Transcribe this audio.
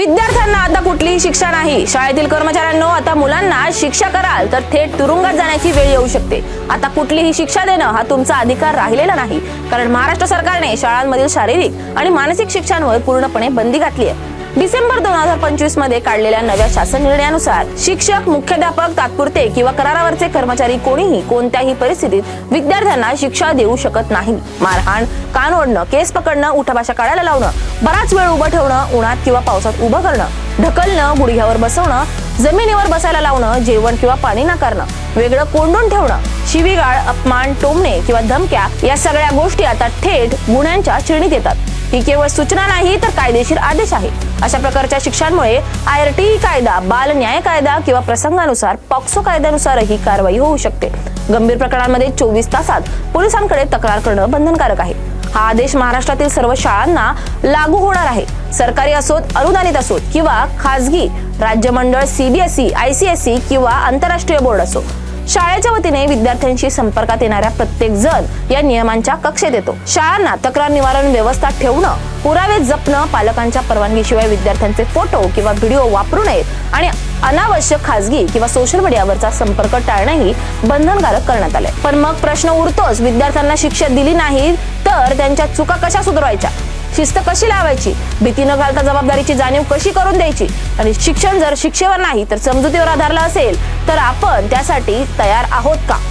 विद्यार्थ्यांना आता कुठलीही शिक्षा नाही. शाळेतील कर्मचाऱ्यांनो आता मुलांना शिक्षा कराल तर थेट तुरुंगात जाण्याची वेळ येऊ शकते. आता कुठलीही शिक्षा देणं हा तुमचा अधिकार राहिलेला नाही. कारण महाराष्ट्र सरकारने शाळांमधील शारीरिक आणि मानसिक शिक्षणावर पूर्णपणे बंदी घातली आहे. डिसेंबर दोन हजार पंचवीसमध्ये काढलेल्या नव्या शासन निर्णयानुसार शिक्षक मुख्याध्यापक तात्पुरते किंवा करारावरचे कर्मचारी कोणीही कोणत्याही परिस्थितीत विद्यार्थ्यांना शिक्षा देऊ शकत नाही. मारहाण कान ओढणं केस पकडणं उठाभाषा काढायला लावणं बराच वेळ उभं ठेवणं उन्हात किंवा पावसात उभं करणं ढकलणं गुडघ्यावर बसवणं जमिनीवर बसायला लावणं जेवण किंवा पाणी नाकारणं वेगळं कोंडून ठेवणं शिवीगाळ अपमान टोमणे किंवा धमक्या या सगळ्या गोष्टी आता थेट गुन्ह्यांच्या श्रेणीत येतात. ही केवळ सूचना नाही तर कायदेशीर आदेश आहे. अशा प्रकारच्या शिक्षांमुळे आय आर टी कायदा बाल न्याय कायदा किंवा प्रसंगानुसार पॉक्सो कायद्यानुसारही कारवाई होऊ शकते. गंभीर प्रकरणांमध्ये चोवीस तासात पोलिसांकडे तक्रार करणं बंधनकारक आहे. हा आदेश महाराष्ट्रातील सर्व शाळांना लागू होणार आहे. सरकारी असोत अनुदानित असोत किंवा खासगी राज्य मंडळ सीबीएसई आयसीएसई किंवा आंतरराष्ट्रीय बोर्ड असो. शाळेच्या वतीने विद्यार्थ्यांशी संपर्कात येणाऱ्या प्रत्येक जण या नियमांच्या कक्षेत येतो. शाळांना तक्रार निवारण व्यवस्था ठेवणं पुरावे जपणं पालकांच्या परवानगीशिवाय विद्यार्थ्यांचे फोटो किंवा व्हिडिओ वापरू नयेत आणि अनावश्यक खासगी किंवा सोशल मीडियावरचा संपर्क टाळणंही बंधनकारक करण्यात आलंय. पण मग प्रश्न उरतोच विद्यार्थ्यांना शिक्षा दिली नाही तर त्यांच्या चुका कशा सुधारायच्या शिस्त कशी लावायची? भीती न घालता जबाबदारीची जाणीव कशी करून द्यायची? आणि शिक्षण जर शिक्षेवर नाही तर समजुतीवर आधारलं असेल तर आपण त्यासाठी तयार आहोत का?